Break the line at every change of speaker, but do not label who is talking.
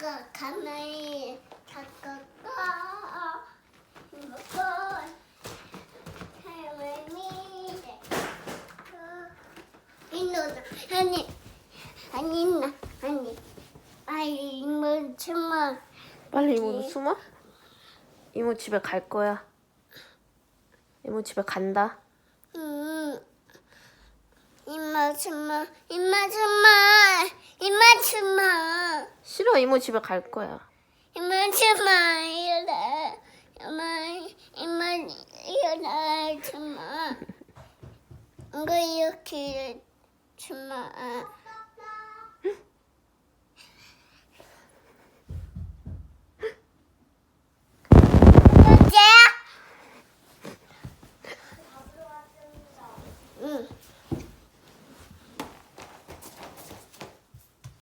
이모가 가만히 닦아가 이모가 할머니 이노다 아니 아니 나 아니. 아이 이모 정말
빨리 이모도 숨어. 이모 집에 갈 거야. 이모 집에 간다.
음 이모 정말 이모 정말 이모 정말
싫어 이모 집에 갈 거야.
이모 정말 이래 이모 이모 이래 정말 이거 이렇게 정말